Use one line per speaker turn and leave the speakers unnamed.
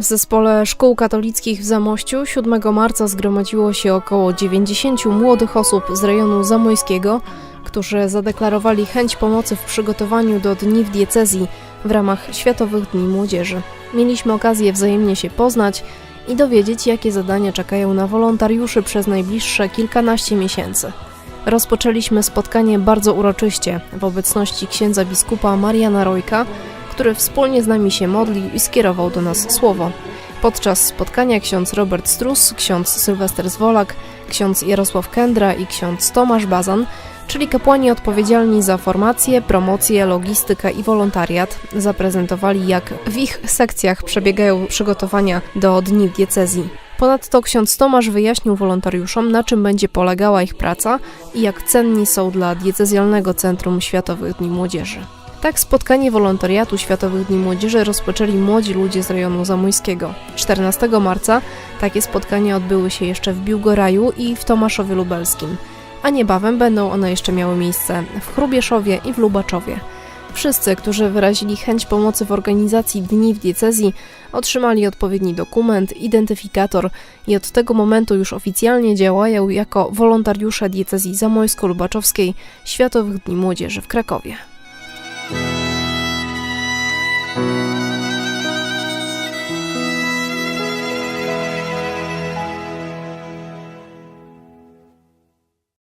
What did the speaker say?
W zespole szkół katolickich w Zamościu 7 marca zgromadziło się około 90 młodych osób z rejonu zamojskiego, którzy zadeklarowali chęć pomocy w przygotowaniu do dni w diecezji w ramach Światowych Dni Młodzieży. Mieliśmy okazję wzajemnie się poznać i dowiedzieć, jakie zadania czekają na wolontariuszy przez najbliższe kilkanaście miesięcy. Rozpoczęliśmy spotkanie bardzo uroczyście w obecności księdza biskupa Mariana Rojka, który wspólnie z nami się modlił i skierował do nas słowo. Podczas spotkania ksiądz Robert Strus, ksiądz Sylwester Zwolak, ksiądz Jarosław Kendra i ksiądz Tomasz Bazan, czyli kapłani odpowiedzialni za formację, promocję, logistykę i wolontariat, zaprezentowali jak w ich sekcjach przebiegają przygotowania do dni w diecezji. Ponadto ksiądz Tomasz wyjaśnił wolontariuszom, na czym będzie polegała ich praca i jak cenni są dla diecezjalnego Centrum Światowych Dni Młodzieży. Tak spotkanie wolontariatu Światowych Dni Młodzieży rozpoczęli młodzi ludzie z rejonu zamojskiego. 14 marca takie spotkania odbyły się jeszcze w Biłgoraju i w Tomaszowie Lubelskim, a niebawem będą one jeszcze miały miejsce w Chrubieszowie i w Lubaczowie. Wszyscy, którzy wyrazili chęć pomocy w organizacji dni w diecezji, otrzymali odpowiedni dokument, identyfikator i od tego momentu już oficjalnie działają jako wolontariusze diecezji zamojsko-lubaczowskiej Światowych Dni Młodzieży w Krakowie.